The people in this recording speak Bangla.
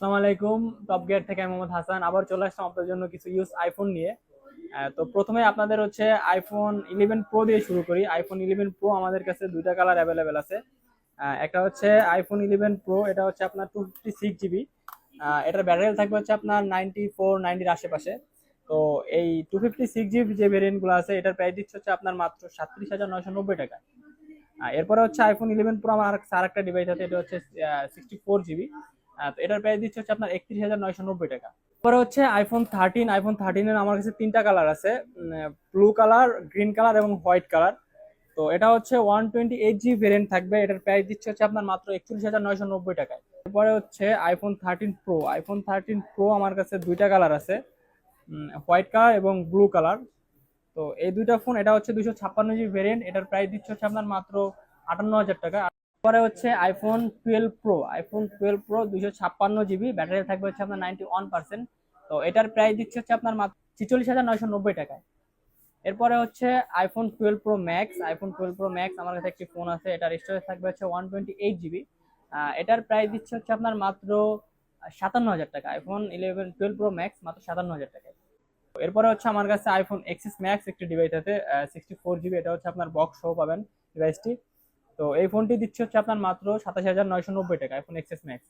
আসসালামু আলাইকুম টপ গিয়ার থেকে আমি মোহাম্মদ হাসান। আবার চলে আসলাম আপনাদের জন্য কিছু ইউজ আইফোন নিয়ে। তো প্রথমে আপনাদের হচ্ছে আইফোন ইলেভেন প্রো দিয়ে শুরু করি। আইফোন ইলেভেন প্রো আমাদের কাছে দুইটা কালার অ্যাভেলেবেল আছে। একটা হচ্ছে আইফোন ইলেভেন প্রো এটা হচ্ছে আপনার টু ফিফটি সিক্স জিবি এটার ব্যাটারি থাকবে হচ্ছে আপনার নাইনটি ফোর নাইনটির আশেপাশে। তো এই টু ফিফটি সিক্স জিবি যে ভেরিয়েন্টগুলো আছে, এটার প্রাইস দিচ্ছে হচ্ছে আপনার মাত্র সাতত্রিশ হাজার নয়শো নব্বই টাকা। এরপরে হচ্ছে আইফোন ইলেভেন প্রো আমার আর আরেকটা ডিভাইস আছে, এটা হচ্ছে সিক্সটি ফোর জিবি এটার প্রাইস দিচ্ছে হচ্ছে আপনার একত্রিশ হাজার নয়শো নব্বই টাকা। পরে হচ্ছে আইফোন থার্টিন আইফোন থার্টিনের আমার কাছে তিনটা কালার আছে ব্লু কালার গ্রিন কালার এবং হোয়াইট কালার তো এটা হচ্ছে one twenty eight G variant থাকবে, এটার প্রাইস দিচ্ছে হচ্ছে আপনার মাত্র একচল্লিশ হাজার নয়শো নব্বই টাকায়। এরপরে হচ্ছে iPhone thirteen pro iPhone thirteen pro আমার কাছে দুইটা কালার আছে হোয়াইট কালার এবং ব্লু কালার তো এই দুইটা ফোন এটা হচ্ছে দুশো ছাপ্পান্ন জি ভেরিয়েন্ট এটার প্রাইস দিচ্ছে হচ্ছে আপনার মাত্র আটান্ন হাজার টাকা। পরে হচ্ছে iPhone twelve pro iPhone twelve pro দুইশো ছাপ্পান্ন জিবি ব্যাটারি থাকবে হচ্ছে আপনার নাইনটি ওয়ান পার্সেন্ট তো এটার প্রাইস দিচ্ছে হচ্ছে আপনার মাত্র ছিচল্লিশ হাজার নয়শো নব্বই টাকায় এরপরে হচ্ছে iPhone twelve pro max iPhone twelve pro max আমার কাছে একটি ফোন আছে এটার স্টোরেজ থাকবে হচ্ছে ওয়ান টোয়েন্টি এইট জিবি এটার প্রাইস দিচ্ছে হচ্ছে আপনার মাত্র সাতান্ন হাজার টাকা iPhone eleven twelve pro max মাত্র সাতান্ন হাজার টাকায়। এরপরে হচ্ছে আমার কাছে আইফোন এক্সিস ম্যাক্স একটি ডিভাইস আছে সিক্সটি ফোর জিবি এটা হচ্ছে আপনার বক্স সহ পাবেন ডিভাইসটি তো এই ফোনটি দিচ্ছে হচ্ছে আপনার মাত্র সাতাশ হাজার নয়শো নব্বই টাকা এখন এক্সেস ম্যাক্স